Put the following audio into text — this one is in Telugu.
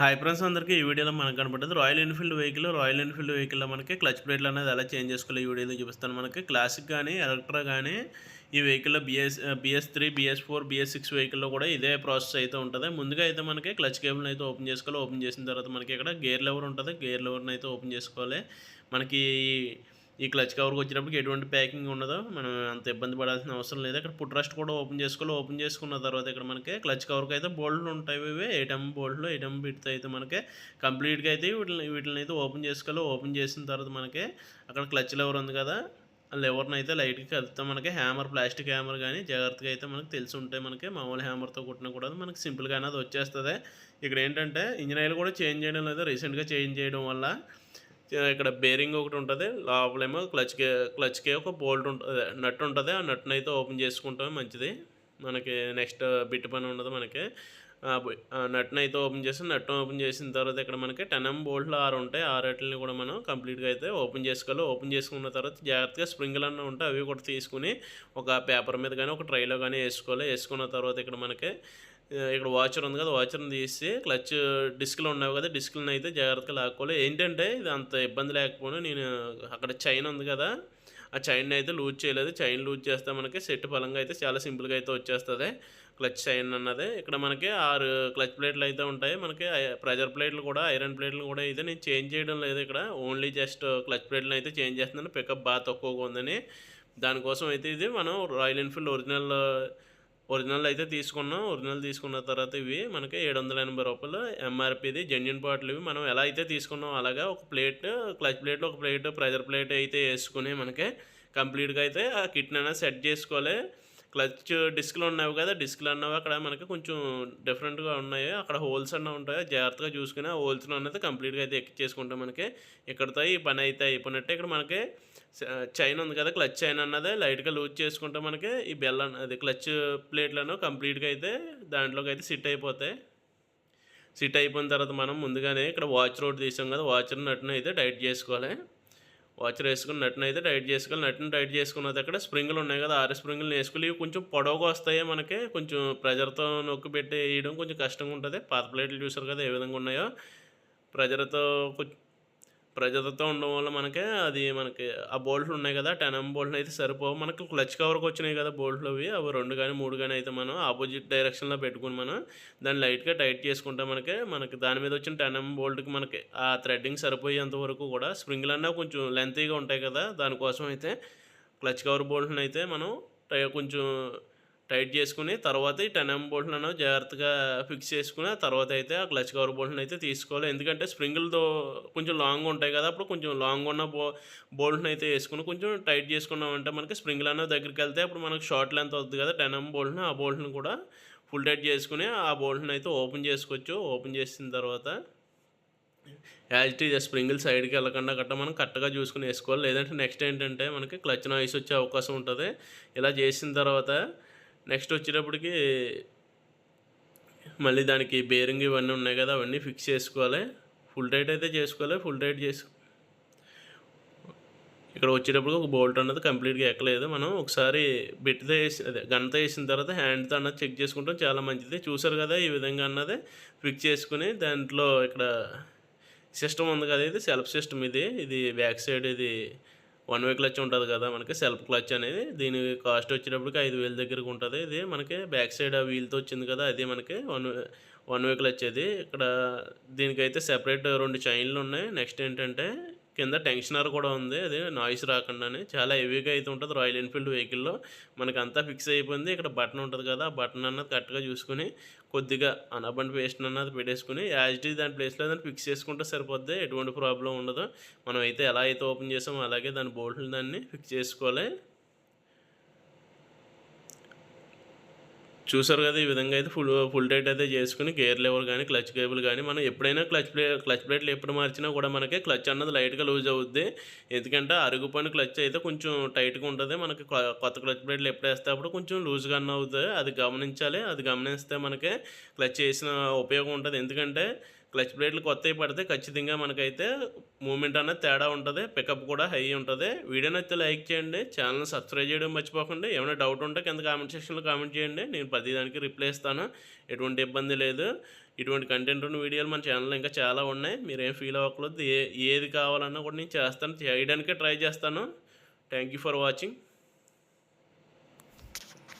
హాయ్ ఫ్రెండ్స్ అందరికీ ఈ వీడియోలో మనకు కనపడ్డది Royal Enfield vehicle Royal Enfield వెహికల్లో మనకి క్లచ్ ప్లేట్లు అనేది ఎలా చేంజ్ చేసుకోవాలి ఈ వీడియోలో చూపిస్తాను. మనకి క్లాసిక్ కానీ ఎలక్ట్రా కానీ ఈ వెహికల్లో BS BS three BS four BS six వెహికల్లో కూడా ఇదే ప్రాసెస్ అయితే ఉంటుంది. ముందుగా అయితే మనకి క్లచ్ కేబుల్ని అయితే ఓపెన్ చేసుకోవాలి. ఓపెన్ చేసిన తర్వాత మనకి ఇక్కడ గేర్ లెవర్ ఉంటుంది. గేర్ లెవర్ని అయితే ఓపెన్ చేసుకోవాలి. మనకి ఈ క్లచ్ కవర్కి వచ్చినప్పటికి ఎటువంటి ప్యాకింగ్ ఉండదో. మనం అంత ఇబ్బంది పడాల్సిన అవసరం లేదు. ఇక్కడ పుట్ రస్ట్ కూడా ఓపెన్ చేసుకోవాలి. ఓపెన్ చేసుకున్న తర్వాత ఇక్కడ మనకి క్లచ్ కవర్కి అయితే బోల్ట్లు ఉంటాయి. ఇవి ఏటమ్ బోల్ట్లు ఏటమ్ బిట్తో అయితే మనకి కంప్లీట్గా అయితే వీటిని వీటిని అయితే ఓపెన్ చేసుకోవాలి. ఓపెన్ చేసిన తర్వాత మనకి అక్కడ క్లచ్ లెవర్ ఉంది కదా. ఆ లెవర్ని అయితే లైట్గా కలుపుతాం. మనకి హ్యామర్ ప్లాస్టిక్ హ్యామర్ కానీ జాగ్రత్తగా అయితే మనకి తెలిసి ఉంటాయి మనకి మామూలు హ్యామర్తో కొట్టినా కూడా మనకి సింపుల్గా అది వచ్చేస్తుంది. ఇక్కడ ఏంటంటే ఇంజనీర్లు ఆయిల్ కూడా చేంజ్ చేయడం లేదు. రీసెంట్గా చేంజ్ చేయడం వల్ల ఇక్కడ బేరింగ్ ఒకటి ఉంటుంది. లోపలేమో క్లచ్ కే ఒక బోల్ట్ ఉంటుంది నట్ ఉంటుంది. ఆ నట్ను అయితే ఓపెన్ చేసుకుంటాం మంచిది. మనకి నెక్స్ట్ బిట్ పని ఉండదు మనకి. ఆ అయితే ఓపెన్ చేసి నట్ను ఓపెన్ చేసిన తర్వాత ఇక్కడ మనకి టెన్ ఎం బోల్ట్లు ఆరు ఉంటాయి. ఆరుటిని కూడా మనం కంప్లీట్గా అయితే ఓపెన్ చేసుకోవాలి. ఓపెన్ చేసుకున్న తర్వాత జాగ్రత్తగా స్ప్రింగులు అన్న ఉంటాయి అవి కూడా తీసుకుని ఒక పేపర్ మీద కానీ ఒక ట్రైలో కానీ వేసుకోవాలి. వేసుకున్న తర్వాత ఇక్కడ మనకి ఇక్కడ వాచర్ ఉంది కదా వాచర్ని తీసి క్లచ్ డిస్క్లు ఉన్నాయి కదా డిస్క్లను అయితే జాగ్రత్తగా లాక్కోవాలి. ఏంటంటే ఇది అంత ఇబ్బంది లేకపోయినా నేను అక్కడ చైన్ ఉంది కదా ఆ చైన్ అయితే లూజ్ చేయలేదు. చైన్ లూజ్ చేస్తే మనకి సెట్ పరంగా అయితే చాలా సింపుల్గా అయితే వచ్చేస్తుంది. క్లచ్ చైన్ అన్నది. ఇక్కడ మనకి ఆరు క్లచ్ ప్లేట్లు అయితే ఉంటాయి. మనకి ప్రెజర్ ప్లేట్లు కూడా ఐరన్ ప్లేట్లు కూడా అయితే నేను చేంజ్ చేయడం లేదు ఇక్కడ. ఓన్లీ జస్ట్ క్లచ్ ప్లేట్లను అయితే చేంజ్ చేస్తున్నాను. పికప్ బాగా తక్కువగా ఉందని. దానికోసం అయితే ఇది మనం రాయల్ ఎన్ఫీల్డ్ ఒరిజినల్ ఒరిజినల్ అయితే తీసుకున్నాం. ఒరిజినల్ తీసుకున్న తర్వాత ఇవి మనకి ఏడు వందల ఎనభై రూపాయలు ఎంఆర్పిది జెన్యున్ బాటిల్ ఇవి. మనం ఎలా అయితే తీసుకున్నాం అలాగా ఒక ప్లేట్ క్లచ్ ప్లేట్ ఒక ప్లేట్ ప్రెజర్ ప్లేట్ అయితే వేసుకుని మనకి కంప్లీట్గా అయితే ఆ కిట్ని అయినా సెట్ చేసుకోవాలి. క్లచ్ డిస్క్లు ఉన్నాయి కదా డిస్క్లు అన్నవి? అక్కడ మనకి కొంచెం డిఫరెంట్గా ఉన్నాయి. అక్కడ హోల్స్ అన్న ఉంటాయి? జాగ్రత్తగా చూసుకుని ఆ హోల్స్ అనేది కంప్లీట్గా అయితే ఎక్కి చేసుకుంటాం మనకి. ఇక్కడతో ఈ పని అయితే అయిపోయినట్టే. ఇక్కడ మనకి చైన్ ఉంది కదా క్లచ్ చైన్ అన్నది లైట్గా లూజ్ చేసుకుంటే మనకి. ఈ బెల్ అది క్లచ్ ప్లేట్లను కంప్లీట్గా అయితే దాంట్లోకి అయితే సిట్ అయిపోతాయి. సిట్ అయిపోయిన తర్వాత మనం ముందుగానే ఇక్కడ వాచ్ రోడ్ తీసాం కదా వాచ్ నట్టును అయితే టైట్ చేసుకోవాలి. వాచర్ వేసుకుని నట్టును అయితే టైట్ చేసుకోవాలి. నట్టును టైట్ చేసుకున్నది అక్కడ స్ప్రింగులు ఉన్నాయి కదా ఆరు స్ప్రింగులు వేసుకుని ఇవి కొంచెం పొడవుగా వస్తాయి మనకి. కొంచెం ప్రెజర్తో నొక్కి పెట్టి వేయడం కొంచెం కష్టంగా ఉంటుంది. పాత ప్లేట్లు చూసారు కదా ఏ విధంగా ఉన్నాయో. ప్రెజర్తో కొంచెం ప్రజలతో ఉండడం వల్ల మనకి అది మనకి ఆ బోల్ట్లు ఉన్నాయి కదా టెన్ ఎం బోల్ట్లు అయితే సరిపోవు. మనకు క్లచ్ కవర్కి వచ్చినాయి కదా బోల్ట్లు అవి. అవి రెండు కానీ మూడు కానీ అయితే మనం ఆపోజిట్ డైరెక్షన్లో పెట్టుకుని మనం దాన్ని లైట్గా టైట్ చేసుకుంటే మనకి మనకి దాని మీద వచ్చిన టెన్ ఎం బోల్ట్కి మనకి ఆ థ్రెడ్డింగ్ సరిపోయేంత వరకు కూడా స్ప్రింగ్లు అన్నా కొంచెం లెంతీగా ఉంటాయి కదా దానికోసం అయితే క్లచ్ కవర్ బోల్ట్ని అయితే మనం టై కొంచెం టైట్ చేసుకుని తర్వాత ఈ టెన్ ఎం బోల్ట్లను జాగ్రత్తగా ఫిక్స్ చేసుకుని ఆ తర్వాత అయితే ఆ క్లచ్ కవర్ బోల్ట్ని అయితే తీసుకోవాలి. ఎందుకంటే స్ప్రింగులతో కొంచెం లాంగ్ ఉంటాయి కదా అప్పుడు కొంచెం లాంగ్ ఉన్న బో బోల్ట్ని అయితే వేసుకుని కొంచెం టైట్ చేసుకున్నామంటే మనకి స్ప్రింగుల్ అనేది దగ్గరికి వెళ్తే అప్పుడు మనకు షార్ట్ లెంత్ అవుతుంది కదా టెన్ ఎం బోల్ట్ని ఆ బోల్ట్ని కూడా ఫుల్ టైట్ చేసుకుని ఆ బోల్ట్ని అయితే ఓపెన్ చేసుకోవచ్చు. ఓపెన్ చేసిన తర్వాత యాజ్ ఇట్ ఈజ్ స్ప్రింగిల్ సైడ్కి వెళ్ళకుండా గట్ట మనం కరెక్ట్గా చూసుకుని వేసుకోవాలి. లేదంటే నెక్స్ట్ ఏంటంటే మనకి క్లచ్ నాయిస్ వచ్చే అవకాశం ఉంటుంది. ఇలా చేసిన తర్వాత నెక్స్ట్ వచ్చేటప్పటికి మళ్ళీ దానికి బేరింగ్ ఇవన్నీ ఉన్నాయి కదా అవన్నీ ఫిక్స్ చేసుకోవాలి. ఫుల్ టైట్ అయితే చేసుకోవాలి ఫుల్ టైట్ చేసు ఇక్కడ వచ్చేటప్పుడు ఒక బోల్ట్ అన్నది కంప్లీట్గా ఎక్కలేదు. మనం ఒకసారి బిట్తో వేసి అదే గంట వేసిన తర్వాత హ్యాండ్తో అన్నది చెక్ చేసుకుంటాం చాలా మంచిది. చూసారు కదా ఈ విధంగా అన్నది ఫిక్స్ చేసుకుని దాంట్లో ఇక్కడ సిస్టమ్ ఉంది కదా ఇది సెల్ఫ్ సిస్టమ్ ఇది. ఇది బ్యాక్ సైడ్ ఇది వన్ వే క్లచ్ ఉంటుంది కదా మనకి సెల్ఫ్ క్లచ్ అనేది. దీని కాస్ట్ వచ్చేటప్పటికి ఐదు వేల దగ్గరకు ఉంటుంది. ఇది మనకి బ్యాక్ సైడ్ ఆ వీల్తో వచ్చింది కదా అది మనకి వన్ వన్ వే క్లచ్ అది ఇక్కడ దీనికైతే సెపరేట్ రెండు చైన్లు ఉన్నాయి. నెక్స్ట్ ఏంటంటే కింద టెన్షనర్ కూడా ఉంది. అది నాయిస్ రాకుండానే చాలా హెవీగా అయితే ఉంటుంది. రాయల్ ఎన్ఫీల్డ్ వెహికల్లో మనకి అంతా ఫిక్స్ అయిపోయింది. ఇక్కడ బటన్ ఉంటుంది కదా ఆ బటన్ అన్నది కరెక్ట్గా చూసుకుని కొద్దిగా అనబండి పేస్ట్ అన్నది పెట్టేసుకుని యాజ్ ఇట్ దాని ప్లేస్లో దాన్ని ఫిక్స్ చేసుకుంటే సరిపోద్ది. ఎటువంటి ప్రాబ్లం ఉండదు. మనం అయితే ఎలా అయితే ఓపెన్ చేసామో అలాగే దాని బోల్ట్లు దాన్ని ఫిక్స్ చేసుకోవాలి. చూసారు కదా ఈ విధంగా అయితే ఫుల్ ఫుల్ టైట్ అయితే చేసుకుని గేర్ లెవర్ కానీ క్లచ్ కేబుల్ కానీ మనం ఎప్పుడైనా క్లచ్ ప్లే క్లచ్ ప్లేట్లు ఎప్పుడు మార్చినా కూడా మనకి క్లచ్ అన్నది లైట్గా లూజ్ అవుద్ది. ఎందుకంటే అరుగు పని క్లచ్ అయితే కొంచెం టైట్గా ఉంటుంది. మనకి కొ- కొత్త క్లచ్ ప్లేట్లు ఎప్పుడు వేస్తే అప్పుడు కొంచెం లూజ్గా అన్న అవుతుంది అది గమనించాలి. అది గమనిస్తే మనకి క్లచ్ చేసిన ఉపయోగం ఉంటుంది. ఎందుకంటే క్లచ్ బ్లేడ్లు కొత్తవి పడితే ఖచ్చితంగా మనకైతే మూమెంట్ అనేది తేడా ఉంటుంది పికప్ కూడా హై ఉంటుంది. వీడియో నచ్చితే లైక్ చేయండి ఛానల్ సబ్స్క్రైబ్ చేయడం మర్చిపోకండి. ఏమైనా డౌట్ ఉంటే కింద కామెంట్ సెక్షన్లో కామెంట్ చేయండి. నేను ప్రతి దానికి రిప్లై ఇస్తాను. ఎటువంటి ఇబ్బంది లేదు. ఇటువంటి కంటెంట్ ఉన్న వీడియోలు మన ఛానల్లో ఇంకా చాలా ఉన్నాయి. మీరేం ఫీల్ అవ్వకూడదు. ఏ ఏది కావాలన్నా కూడా నేను చేస్తాను. చేయడానికే ట్రై చేస్తాను. Thank you for watching